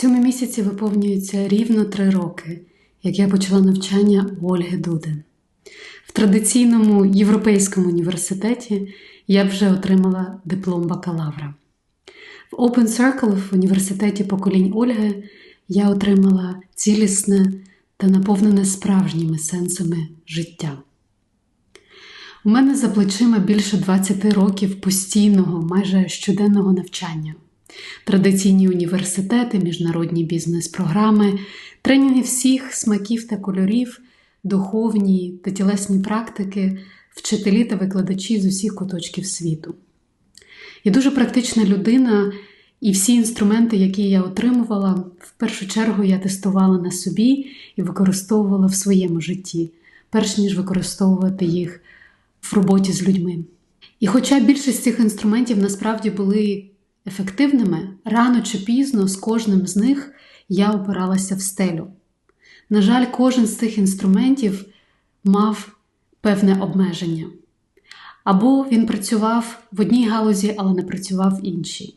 цьому місяці виповнюється рівно три роки, як я почала навчання у Ольги Дудин. В традиційному європейському університеті я вже отримала диплом бакалавра. В Open Circle в університеті поколінь Ольги я отримала цілісне та наповнене справжніми сенсами життя. У мене за плечима більше 20 років постійного, майже щоденного навчання, традиційні університети, міжнародні бізнес-програми, тренінги всіх смаків та кольорів, духовні та тілесні практики, вчителі та викладачі з усіх куточків світу. Я дуже практична людина, і всі інструменти, які я отримувала, в першу чергу я тестувала на собі і використовувала в своєму житті, перш ніж використовувати їх в роботі з людьми. І хоча більшість цих інструментів насправді були ефективними, рано чи пізно з кожним з них я опиралася в стелю. На жаль, кожен з цих інструментів мав певне обмеження. Або він працював в одній галузі, але не працював в іншій.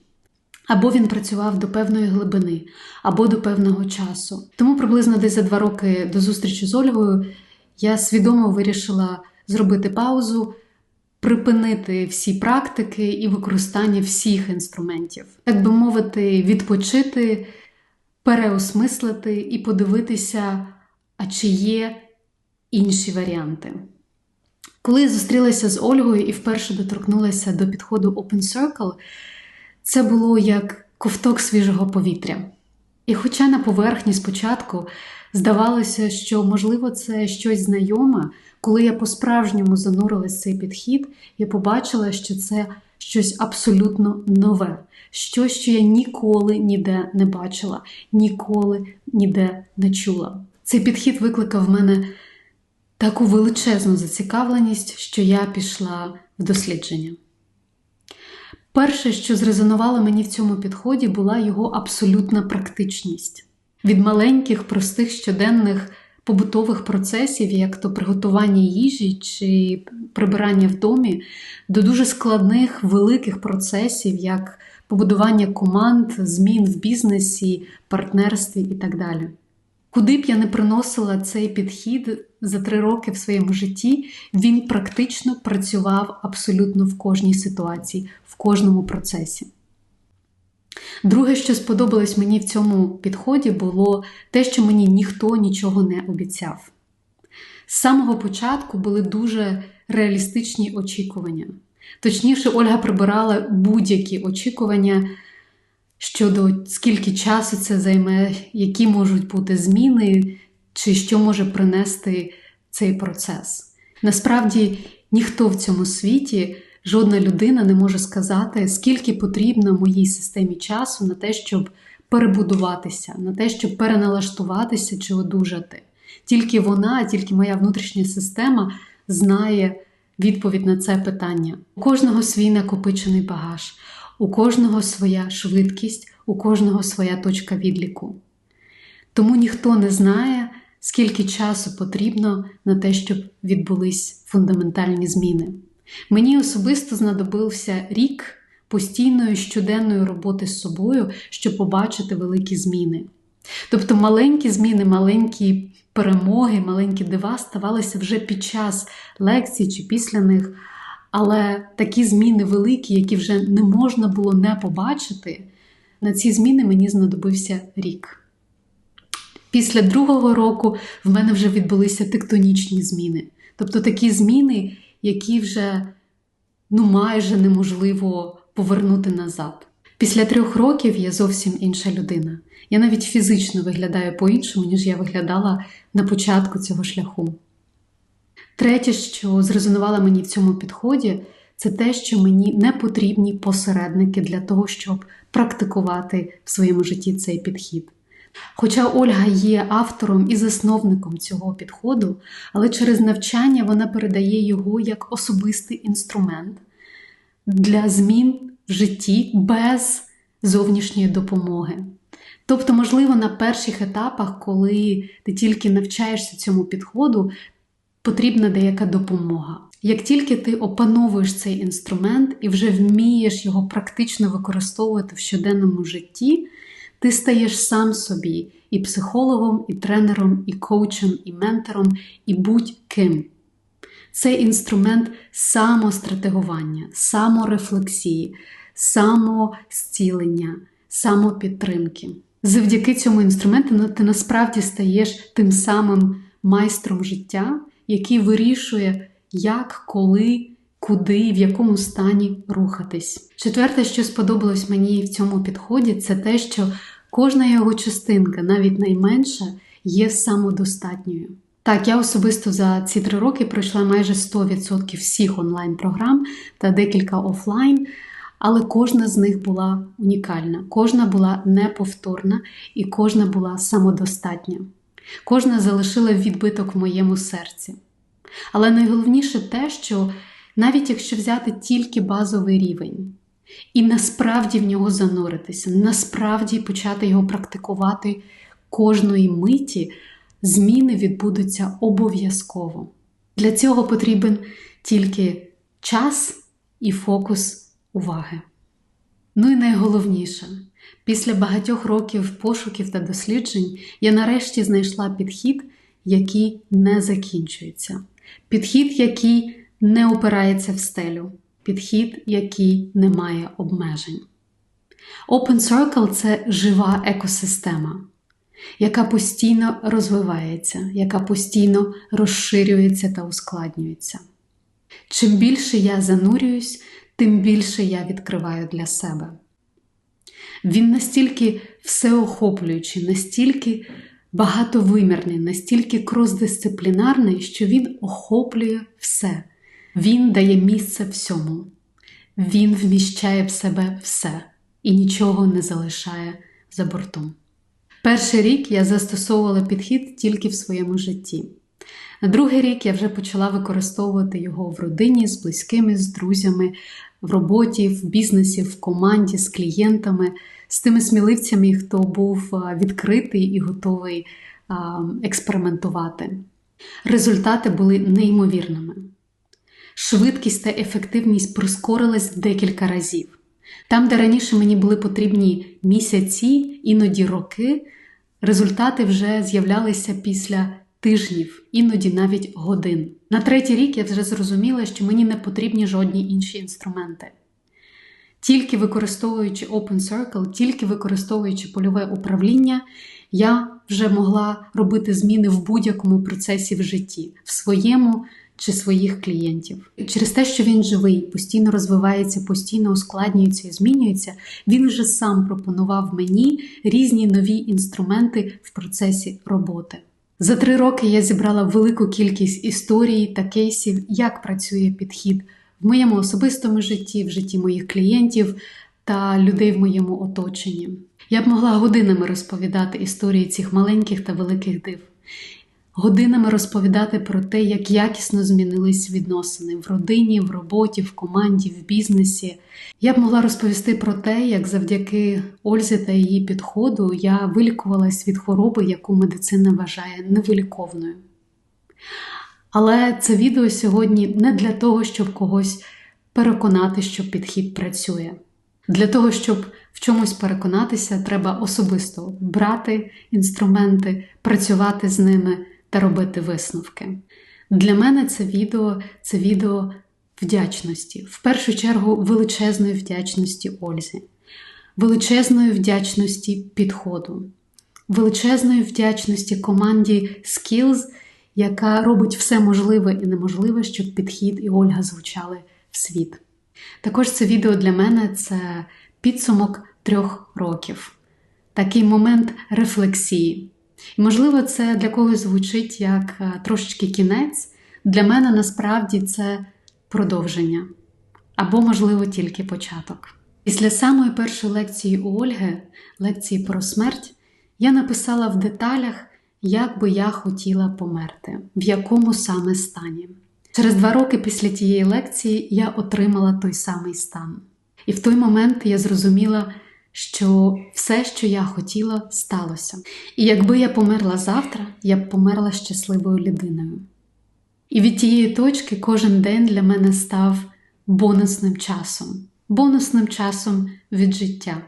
Або він працював до певної глибини, або до певного часу. Тому приблизно десь за два роки до зустрічі з Ольгою я свідомо вирішила зробити паузу, припинити всі практики і використання всіх інструментів, так би мовити, відпочити, переосмислити і подивитися, а чи є інші варіанти. Коли зустрілася з Ольгою і вперше доторкнулася до підходу Open Circle, це було як ковток свіжого повітря. І хоча на поверхні спочатку здавалося, що, можливо, це щось знайоме, коли я по-справжньому занурилась в цей підхід, я побачила, що це щось абсолютно нове, щось, що я ніколи ніде не бачила, ніколи ніде не чула. Цей підхід викликав в мене таку величезну зацікавленість, що я пішла в дослідження. Перше, що зрезонувало мені в цьому підході, була його абсолютна практичність. Від маленьких, простих щоденних побутових процесів, як то приготування їжі чи прибирання в домі, до дуже складних великих процесів, як побудування команд, змін в бізнесі, партнерстві і так далі. Куди б я не приносила цей підхід за три роки в своєму житті, він практично працював абсолютно в кожній ситуації, в кожному процесі. Друге, що сподобалось мені в цьому підході, було те, що мені ніхто нічого не обіцяв. З самого початку були дуже реалістичні очікування. Точніше, Ольга прибирала будь-які очікування щодо скільки часу це займе, які можуть бути зміни, чи що може принести цей процес. Насправді, ніхто в цьому світі, жодна людина не може сказати, скільки потрібно моїй системі часу на те, щоб перебудуватися, на те, щоб переналаштуватися чи одужати. Тільки вона, тільки моя внутрішня система знає відповідь на це питання. У кожного свій накопичений багаж, у кожного своя швидкість, у кожного своя точка відліку. Тому ніхто не знає, скільки часу потрібно на те, щоб відбулись фундаментальні зміни. Мені особисто знадобився рік постійної щоденної роботи з собою, щоб побачити великі зміни. Тобто маленькі зміни, маленькі перемоги, маленькі дива ставалися вже під час лекцій чи після них. Але такі зміни великі, які вже не можна було не побачити, на ці зміни мені знадобився рік. Після другого року в мене вже відбулися тектонічні зміни. Тобто такі зміни, які вже ну, майже неможливо повернути назад. Після трьох років я зовсім інша людина. Я навіть фізично виглядаю по-іншому, ніж я виглядала на початку цього шляху. Третє, що зрезонувало мені в цьому підході, це те, що мені не потрібні посередники для того, щоб практикувати в своєму житті цей підхід. Хоча Ольга є автором і засновником цього підходу, але через навчання вона передає його як особистий інструмент для змін в житті без зовнішньої допомоги. Тобто, можливо, на перших етапах, коли ти тільки навчаєшся цьому підходу, потрібна деяка допомога. Як тільки ти опановуєш цей інструмент і вже вмієш його практично використовувати в щоденному житті, ти стаєш сам собі і психологом, і тренером, і коучем, і ментором, і будь-ким. Це інструмент самостратегування, саморефлексії, самозцілення, самопідтримки. Завдяки цьому інструменту ну, ти насправді стаєш тим самим майстром життя, який вирішує, як, коли, куди і в якому стані рухатись. Четверте, що сподобалось мені в цьому підході, це те, що кожна його частинка, навіть найменша, є самодостатньою. Так, я особисто за ці три роки пройшла майже 100% всіх онлайн-програм та декілька офлайн, але кожна з них була унікальна, кожна була неповторна і кожна була самодостатня. Кожна залишила відбиток в моєму серці. Але найголовніше те, що навіть якщо взяти тільки базовий рівень і насправді в нього зануритися, насправді почати його практикувати кожної миті, зміни відбудуться обов'язково. Для цього потрібен тільки час і фокус уваги. Ну і найголовніше, після багатьох років пошуків та досліджень я нарешті знайшла підхід, який не закінчується, підхід, який не опирається в стелю, підхід, який не має обмежень. Open Circle це жива екосистема, яка постійно розвивається, яка постійно розширюється та ускладнюється. Чим більше я занурююсь, тим більше я відкриваю для себе. Він настільки всеохоплюючий, настільки багатовимірний, настільки кросдисциплінарний, що він охоплює все. Він дає місце всьому. Він вміщає в себе все і нічого не залишає за бортом. Перший рік я застосовувала підхід тільки в своєму житті. На другий рік я вже почала використовувати його в родині з близькими, з друзями, в роботі, в бізнесі, в команді, з клієнтами, з тими сміливцями, хто був відкритий і готовий експериментувати. Результати були неймовірними. Швидкість та ефективність прискорилась декілька разів. Там, де раніше мені були потрібні місяці, іноді роки, результати вже з'являлися після тижнів, іноді навіть годин. На третій рік я вже зрозуміла, що мені не потрібні жодні інші інструменти. Тільки використовуючи Open Circle, тільки використовуючи польове управління, я вже могла робити зміни в будь-якому процесі в житті, в своєму чи своїх клієнтів. Через те, що він живий, постійно розвивається, постійно ускладнюється і змінюється, він вже сам пропонував мені різні нові інструменти в процесі роботи. За три роки я зібрала велику кількість історій та кейсів, як працює підхід в моєму особистому житті, в житті моїх клієнтів та людей в моєму оточенні. Я б могла годинами розповідати історії цих маленьких та великих див годинами розповідати про те, як якісно змінились відносини в родині, в роботі, в команді, в бізнесі. Я б могла розповісти про те, як завдяки Ользі та її підходу я вилікувалась від хвороби, яку медицина вважає невиліковною. Але це відео сьогодні не для того, щоб когось переконати, що підхід працює. Для того, щоб в чомусь переконатися, треба особисто брати інструменти, працювати з ними, та робити висновки. Для мене це відео це відео вдячності, в першу чергу величезної вдячності Ользі, величезної вдячності підходу, величезної вдячності команді Skills, яка робить все можливе і неможливе, щоб підхід і Ольга звучали в світ. Також це відео для мене це підсумок трьох років, такий момент рефлексії. І, можливо, це для когось звучить як е, трошечки кінець. Для мене насправді це продовження або, можливо, тільки початок. Після самої першої лекції у Ольги, лекції про смерть, я написала в деталях, як би я хотіла померти, в якому саме стані. Через два роки після тієї лекції я отримала той самий стан. І в той момент я зрозуміла, що все, що я хотіла, сталося. І якби я померла завтра, я б померла щасливою людиною. І від тієї точки кожен день для мене став бонусним часом, бонусним часом від життя.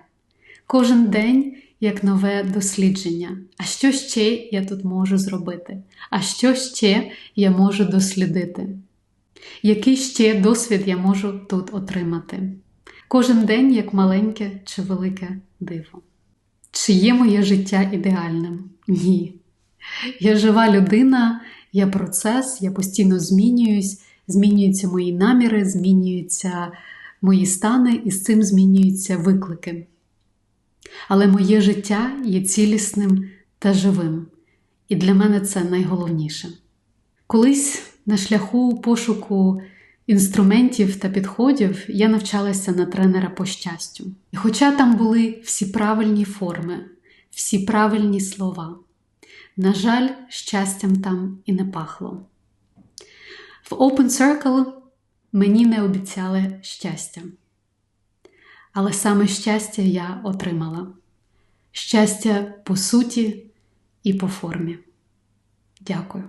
Кожен день як нове дослідження. А що ще я тут можу зробити? А що ще я можу дослідити? Який ще досвід я можу тут отримати? Кожен день як маленьке чи велике диво. Чи є моє життя ідеальним? Ні. Я жива людина, я процес, я постійно змінююсь, змінюються мої наміри, змінюються мої стани, і з цим змінюються виклики. Але моє життя є цілісним та живим, і для мене це найголовніше. Колись на шляху пошуку інструментів та підходів я навчалася на тренера по щастю. І хоча там були всі правильні форми, всі правильні слова, на жаль, щастям там і не пахло. В Open Circle мені не обіцяли щастя. Але саме щастя я отримала. Щастя по суті і по формі. Дякую.